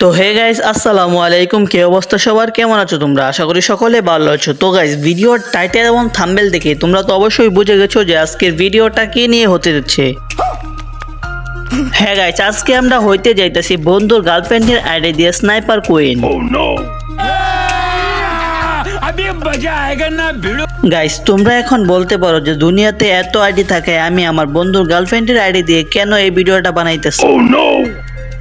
তো hey guys আসসালামু আলাইকুম। কে অবস্থা সবার? কেমন আছো তোমরা? আশা করি সকলে ভালো আছো। তো গাইজ ভিডিওর টাইটেল এবং থাম্বেল দেখে তোমরা তো অবশ্যই বুঝে গেছো যে আজকের ভিডিওটা কি নিয়ে হতে যাচ্ছে। হ্যাঁ গাইজ আজকে আমরা হইতে যাইতেছি বন্ধুর গার্লফ্রেন্ডের আইডি দিয়ে স্নাইপার কুইন গাইস তোমরা এখন বলতে পারো যে দুনিয়াতে এত আইডি থাকে আমি আমার বন্ধুর গার্লফ্রেন্ডের আইডি দিয়ে কেন এই ভিডিওটা বানাইতেছি। oh,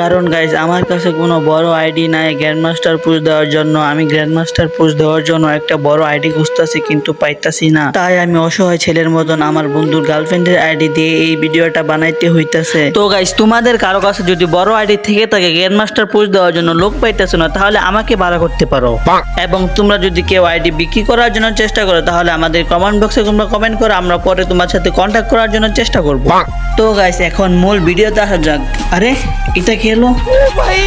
কারণ গাইজ আমার কাছে কোনো বড় আইডি নাই গ্র্যান্ড মাস্টার পুশ দেওয়ার জন্য। আমি গ্র্যান্ড মাস্টার পুশ দেওয়ার জন্য একটা বড় আইডি খুঁজতেছি কিন্তু পাইতাছি না। তাই আমি অসহায় ছেলের মতন আমার বন্ধুর গার্লফ্রেন্ডের আইডি দিয়ে এই ভিডিওটা বানাইতে হইতাছে। তো গাইজ তোমাদের কারও কাছে যদি বড় আইডি থেকে থাকে গ্র্যান্ড মাস্টার পুশ দেওয়ার জন্য লোক পাইতেছে না তাহলে আমাকে ভাড়া করতে পারো। এবং তোমরা যদি কেউ আইডি বিক্রি করার জন্য চেষ্টা করো তাহলে আমাদের কমেন্ট বক্সে তোমরা কমেন্ট করো আমরা পরে তোমার সাথে কন্ট্যাক্ট করার জন্য চেষ্টা করব। তো গাইস এখন মূল ভিডিওতে আসা যাক। আরে এটা কি হলো भाई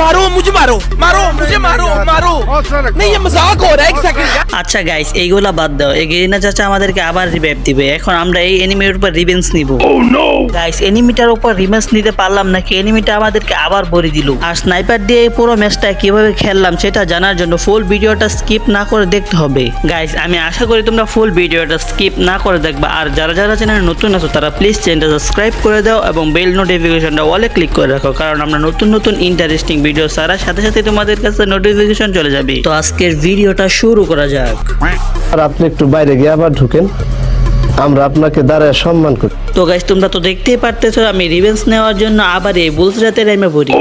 मारो मुझे मारो मारो मुझे मारो मारो। नहीं ये मज़ाक हो रहा है एक सेकंड আচ্ছা গাইস এইগুলা বাদ দাও। এই গেরিনা চাচা আমাদেরকে আবার রিভাইভ দিবে। এখন আমরা এই এনিমির উপর রিভেন্স নিব। গাইস এনিমিটার উপর রিভেন্স নিতে পারলাম নাকি এনিমিটা আমাদেরকে আবার বড়ি দিল। আর স্নাইপার দিয়ে এই পুরো ম্যাচটা কীভাবে খেললাম সেটা জানার জন্য ফুল ভিডিওটা স্কিপ না করে দেখতে হবে। গাইস আমি আশা করি তোমরা ফুল ভিডিওটা স্কিপ না করে দেখবা। আর যারা যারা চ্যানেলে নতুন আছো তারা প্লিজ চ্যানেলটা সাবস্ক্রাইব করে দাও এবং বেল নোটিফিকেশনটা অলে ক্লিক করে রাখো কারণ আমরা নতুন নতুন ইন্টারেস্টিং ভিডিও ছাড়ার সাথে সাথে তোমাদের কাছে নোটিফিকেশন চলে যাবে। তো আজকের ভিডিওটা শুরু করা যাক। আর আপনি একটু বাইরে গিয়ে আবার ঢুকেন। আমরা আপনাকে দাঁড়ায় সম্মান করি। তো গাইস তোমরা তো দেখতেই পারতেছো আমি রিভেন্স নেওয়ার জন্য আবার এই বুলস রাতে নেমে পড়ি।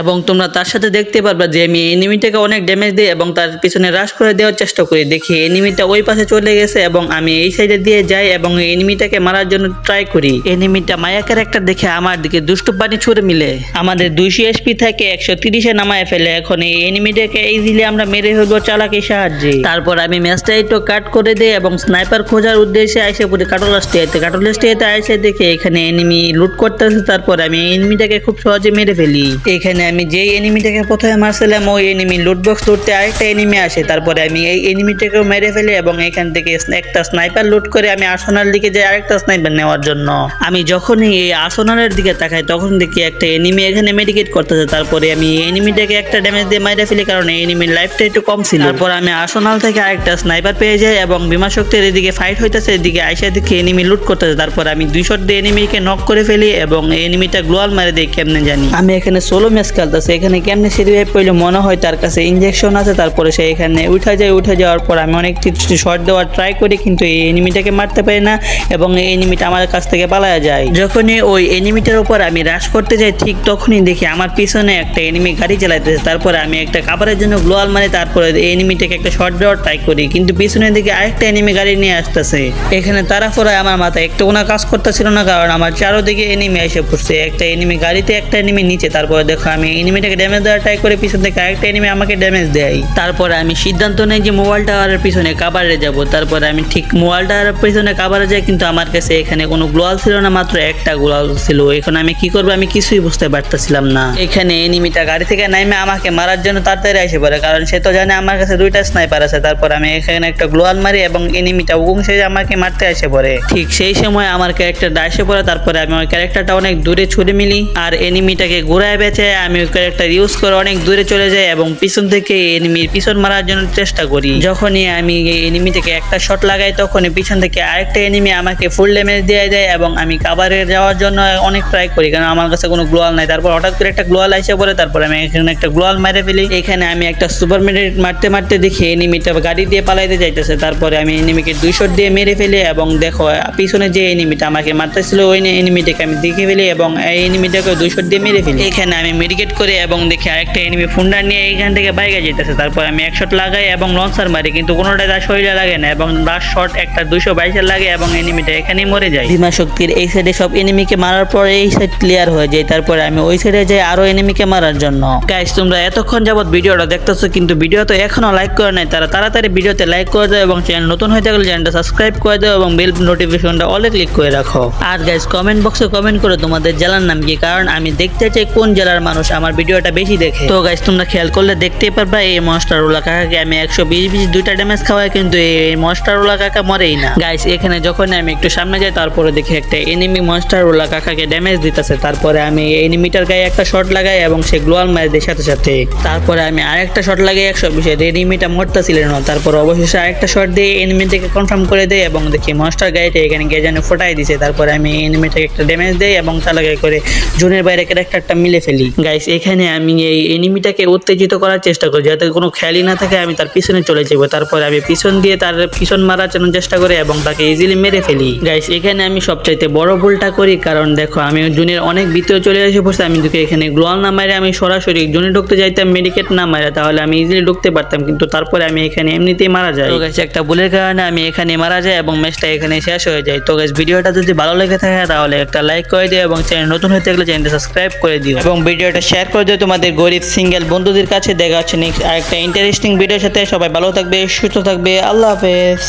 এবং তোমরা তার সাথে দেখতে পারবা যে আমি এনিমিটাকে অনেক ড্যামেজ দিই এবং তার পিছনে রাশ করে দেওয়ার চেষ্টা করি। দেখি এনিমিটা ওই পাশে চলে গেছে এবং আমি এই সাইডে দিয়ে যাই এবং এনিমিটাকে মারার জন্য ট্রাই করি। এনিমিটা মায়া ক্যারেক্টার দেখে আমার দিকে দুষ্টু পানি ছুড়ে মিলে। আমাদের দুইশো এসপি থেকে একশো তিরিশে নামায় ফেলে। এখন এই এনিমিটাকে ইজিলি আমরা মেরে ফেলব চালাকির সাহায্যে। তারপর আমি ম্যাচটা একটু কাট করে দিই এবং স্নাইপার খোঁজার উদ্দেশ্যে আইসে পড়ি কাটল স্টেতে কাটল স্টেতে আইসে দেখে এখানে এনিমি লুট করতেছে। তারপর আমি এনিমিটাকে খুব সহজে মেরে ফেলি। এখানে আমি যেই এনিমিটাকে প্রথমে মারছিলাম, ওই এনিমি লুট বক্স লুটতে আরেকটা এনিমি আসে। তারপরে আমি এই এনিমিটাকেও মেরে ফেলি এবং এখান থেকে একটা স্নাইপার লুট করে আমি আসনার দিকে যাই আরেকটা স্নাইপার নেওয়ার জন্য। আমি যখনই এই আসনারের দিকে তাকাই, তখন দেখি একটা এনিমি এখানে মেডিকেট করতেছে। তারপরে আমি এনিমিটাকে একটা ড্যামেজ দিয়ে মেরে ফেলি কারণ এই এনিমির লাইফটা একটু কম ছিল। তারপর আমি আসনাল থেকে আরেকটা স্নাইপার পেয়ে যাই এবং বিমা শক্তির এদিকে ফাইট হইতেছে, এদিকে আইসা দিকে এনিমি লুট করতেছে। তারপর আমি দুই শট দিয়ে এনিমিকে নক করে ফেলি এবং এনিমিটা গ্লোয়াল মারে দিই, কেমনে জানি। আমি এখানে সোলো ম্যাচ খেলতেছি। এখানে কেমনে সিরিভাইভ পেলে মনে হয় তার কাছে ইনজেকশন আছে, তারপরে সে এখানে উঠা যায়, উঠে যাওয়ার পর আমি অনেক শর্ট দেওয়ার ট্রাই করি, কিন্তু এই এনিমিটাকে মারতে পারি না এবং এই এনিমিটা আমার কাছ থেকে পালায়া যায়। যখনই ওই এনিমিটার উপর আমি রাশ করতে যাই, ঠিক তখনই দেখি আমার পিছনে একটা এনিমি গাড়ি চালাইতেছে। তারপরে আমি একটা কাবারের জন্য গ্লোয়াল মারি, তারপরে এনিমিটাকে একটা শর্ট দেওয়ার ট্রাই করি। কিন্তু পিছনের দিকে আরেকটা এনিমি গাড়ি নিয়ে আসতেছে। এখানে তারা ফোরায় আমার মাথায়, একটু কোনো কাজ করতেছিল না, কারণ আমার চারোদিকে এনিমি এসে পড়ছে। একটা এনিমি গাড়িতে, একটা এনিমি নিচে, তারপরে দেখো আমি এনিমিটাকে ড্যামেজ দেওয়ার ট্রাই করে পিছন থেকে আরেকটা এনিমি আমাকে ড্যামেজ দেয়। তারপরে আমি সিদ্ধান্ত নেই যে মোবাইল টাওয়ারের পিছনে কাবারে যাব। তারপরে আমি ঠিক মোবাইল টাওয়ারের পিছনে কাবারে যাই, কিন্তু আমার কাছে এখানে কোনো গ্লোয়াল ছিল না, মাত্র একটা গ্লোয়াল ছিল। এখন আমি কি করব আমি কিছুই বুঝতে পারতেছিলাম না। এখানে এনিমিটা গাড়ি থেকে নাইমে আমাকে মারার জন্য তাড়াতাড়ি এসে পড়ে, কারণ সে তো জানে আমার কাছে দুইটা স্নাইপার আছে। তারপর আমি এখানে একটা গ্লোয়াল মারি এবং এনিমিটা উংসে আমাকে মারতে এসে পড়ে। ঠিক সেই সময় আমার ক্যারেক্টারটা এসে পড়ে, তারপরে আমি ওই ক্যারেক্টারটা অনেক দূরে ছুড়ে মিলি। আর এনিমিটাকে ঘুরায় বেঁচে আমি ক্যারেক্টার ইউজ করে অনেক দূরে চলে যাই এবং পিছন থেকে এনিমির পিছন মারার জন্য চেষ্টা করি। যখনই আমি এই এনিমিটাকে একটা শট লাগাই, তখনই পিছন থেকে আরেকটা এনিমি আমাকে ফুল ড্যামেজ দিয়ে দেয় এবং আমি কাভারে যাওয়ার জন্য অনেক ট্রাই করি, কারণ আমার কাছে কোনো গ্লোয়াল নাই। তারপর হঠাৎ করে একটা গ্লোয়াল এসে পরে তারপর আমি এখানে একটা গ্লোয়াল মেরে ফেলি। এখানে আমি একটা সুপার মেডিট মারতে মারতে দেখি এনিমিটা গাড়ি দিয়ে পালাইতে যাইতেছে। তারপরে আমি এনিমিকে দুই শট দিয়ে মেরে ফেলি এবং দেখো, পিছনে যে এনিমিটা আমাকে মারতেছিল, ওই এনিমিটাকে আমি দেখে ফেলি এবং এই এনিমিটাকে দুই শট দিয়ে মেরে ফেলি। এখানে আমি মেডিকেট করে এবং দেখি আরেকটা এনিমি ফুন্ডা নিয়ে এইখান থেকে বাইকে যেতেছে তারপর আমি এক শট লাগাই এবং লঞ্চার মারি কিন্তু কোনোটাই তার শরীরে লাগে না এবং লাস্ট শট একটা দুশো বাইশের লাগে এবং এনিমিটা এখানেই মরে যায়। ভীমা শক্তির এই সাইডে সব এনিমিকে মারার পর এই সাইড ক্লিয়ার হয়ে যায়। তারপরে আমি ওই সাইডে যাই আরও এনিমিকে মারার জন্য। গাইস তোমরা এতক্ষণ যাবত ভিডিওটা দেখতেছো কিন্তু ভিডিও তো এখনও লাইক করে নাই। তারা তাড়াতাড়ি ভিডিওতে লাইক করে দাও এবং চ্যানেল নতুন হয়ে থাকলে চ্যানেলটা সাবস্ক্রাইব করে দাও এবং বেল নোটিফিকেশনটা অলে ক্লিক করে রাখো। আর গাইস কমেন্ট বক্সে কমেন্ট করে তোমাদের জেলার নাম কি? কারণ আমি দেখতে চাই কোন জেলার মানুষ মানুষ আমার ভিডিওটা বেশি দেখে। তো গাইস তোমরা খেয়াল করলে দেখতেই পারবা, এই মনস্টার রোলা কাকাকে আমি একশো বিশ বিশ দুইটা ড্যামেজ খাওয়াই, কিন্তু এই মনস্টার রোলা কাকা মরেই না। গাইস এখানে যখন আমি একটু সামনে যাই, তারপরে দেখি একটা এনিমি মনস্টার রোলা কাকাকে ড্যামেজ দিতেছে। তারপরে আমি এনিমিটার গায়ে একটা শট লাগাই এবং সে গ্লোয়াল মারি দেয় সাথে সাথে। তারপরে আমি আরেকটা শট লাগাই একশো বিশে এনিমিটা মরতেছিল না। তারপর অবশেষে আরেকটা শট দিয়ে এনিমিটাকে কনফার্ম করে দেয় এবং দেখি মনস্টার গাড়িটা এখানে গিয়ে যেন ফোটাই দিছে। তারপরে আমি এনিমিটাকে একটা ড্যামেজ দেই এবং চালাকে করে জুনের বাইরে ক্যারেক্টারটা মিলে ফেলি। গাইস এখানে আমি এই এনিমিটাকে উত্তেজিত করার চেষ্টা করি। যাতে কোনো খেয়ালই না থাকে আমি তার পিছনে চলে যাব। তারপরে আমি পিছন দিয়ে তার পিছন মারার জন্য চেষ্টা করি এবং তাকে ইজিলি মেরে ফেলি। গাইস এখানে আমি সবচাইতে বড় ভুলটা করি কারণ দেখো আমি জুনের অনেক ভিতরে চলে এসে পড়ছে আমি দুকে এখানে গ্লোয়াল না মারে আমি সরাসরি জুনে ঢুকতে যাইতাম মেডিকেট না মারে তাহলে আমি ইজিলি ঢুকতে পারতাম। কিন্তু তারপরে আমি এখানে এমনিতেই মারা যাই। তো গাইস একটা ভুলের কারণে আমি এখানে মারা যাই এবং ম্যাচটা এখানে শেষ হয়ে যায়। তো গাইস ভিডিওটা যদি ভালো লেগে থাকে তাহলে একটা লাইক করে দিও এবং চ্যানেল নতুন হয়ে থাকলে চ্যানেলটা সাবস্ক্রাইব করে দিও। এবং ভিডিওটা শেয়ার করে দিও তোমাদের গরিব সিঙ্গেল বন্ধুদের কাছে। দেখা হচ্ছে নেক্সট আরেকটা ইন্টারেস্টিং ভিডিওর সাথে। সবাই ভালো থাকবে, সুস্থ থাকবে। আল্লাহ হাফেজ।